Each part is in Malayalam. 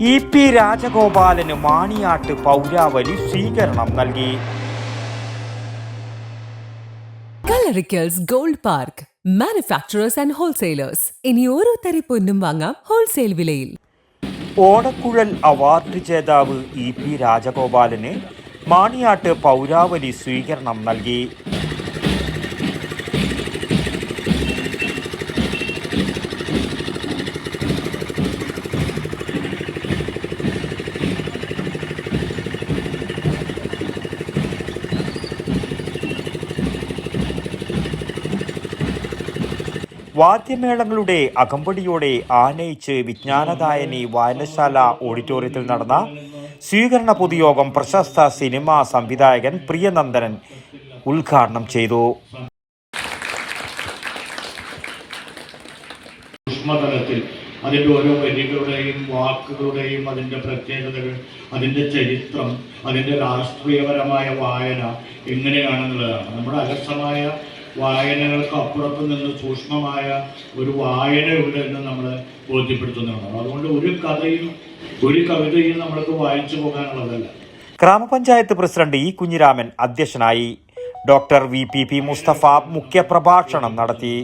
ഇ പി രാജഗോപാലന് മാണിയാട്ട് പൗരാവലി സ്വീകരണം നൽകി. Kallarickals gold park manufacturers and wholesalers ഇനി ഓരോ തരി പൊന്നും വാങ്ങാം ഹോൾസെയിൽ വിലയിൽ. ഓടക്കുഴൽ അവാർഡ് ജേതാവ് ഇ പി രാജഗോപാലന് മാണിയാട്ട് പൗരാവലി സ്വീകരണം നൽകി. വാദ്യമേളങ്ങളുടെ അകമ്പടിയോടെ ആനയിച്ച് വിജ്ഞാനദായനി വായനശാല ഓഡിറ്റോറിയത്തിൽ നടന്ന സ്വീകരണ പൊതുയോഗം പ്രശസ്ത സിനിമാ സംവിധായകൻ പ്രിയനന്ദനൻ ഉദ്ഘാടനം ചെയ്തു. അതിന്റെ ഓരോ വരികളുടെയും വാക്കുകളുടെയും അതിന്റെ പ്രത്യേകതകൾ അതിന്റെ ചരിത്രം അതിന്റെ രാഷ്ട്രീയപരമായ വായന എങ്ങനെയാണെന്നുള്ളതാണ്. നമ്മുടെ അലസമായ വായനകൾക്ക് അപ്പുറത്ത് നിന്ന് സൂക്ഷ്മമായ ഒരു വായനയുണ്ട് എന്ന് നമ്മൾ ബോധ്യപ്പെടുത്തുന്നതാണ് അതുകൊണ്ട് ഒരു കഥയും ഒരു കവിതയും നമ്മൾക്ക് വായിച്ചു പോകാനുള്ളതല്ല. ഗ്രാമപഞ്ചായത്ത് പ്രസിഡന്റ് ഇ കുഞ്ഞിരാമൻ അധ്യക്ഷനായി doctor V P P Mustafa മുഖ്യപ്രഭാഷണം നടത്തി.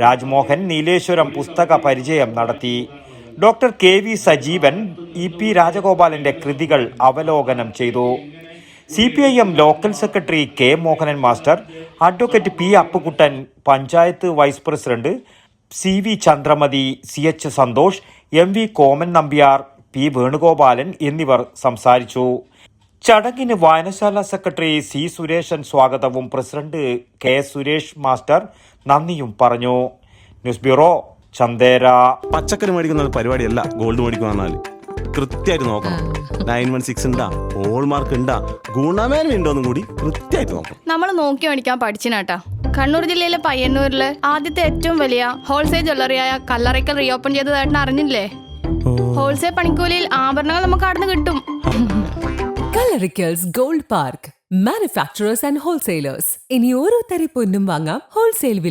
രാജ്മോഹൻ നീലേശ്വരം പുസ്തക പരിചയം നടത്തി. Doctor K V Sajeevan E P രാജഗോപാലിന്റെ കൃതികൾ അവലോകനം ചെയ്തു. C P I M local secretary K Mohanan master advocate P Appukuttan panchayat vice president C V Chandramathi C H Santhosh M V Koman Nambiar P Venugopalan എന്നിവർ സംസാരിച്ചു. ചടങ്ങിന് വായനശാല സെക്രട്ടറി സി സുരേഷൻ സ്വാഗതവും പ്രസിഡന്റ് കെ സുരേഷ് മാസ്റ്റർ നന്ദിയും പറഞ്ഞു. News bureau Chandera. പച്ചക്കറി മേടിക്കുന്ന പരിപാടിയല്ല ഗോൾഡ് മേടിക്കുക കൃത്യമായിട്ട് നോക്കണം. നയൻ വൺ സിക്സ് ഉണ്ടാ ഹോൾ മാർക്ക് ഉണ്ടാ ഗുണമേന്മ ഉണ്ടോന്നും കൂടി കൃത്യമായിട്ട് നോക്കണം. നമ്മൾ നോക്കി മേടിക്കാൻ പഠിച്ചിനാട്ടാ. കണ്ണൂർ ജില്ലയിലെ പയ്യന്നൂരിൽ ആദ്യത്തെ ഏറ്റവും വലിയ ഹോൾസെയിൽ ജ്വല്ലറിയായ കല്ലറയ്ക്കൽ റീഓപ്പൺ ചെയ്തതായിട്ട് അറിഞ്ഞില്ലേ? ഹോൾസെയിൽ പണിക്കൂലിയിൽ ആഭരണങ്ങൾ നമുക്ക് അവിടുന്ന് കിട്ടും. Kallarickals gold park manufacturers and wholesalers ഇനി ഓരോ തരി പൊന്നും വാങ്ങാം ഹോൾസെയിൽ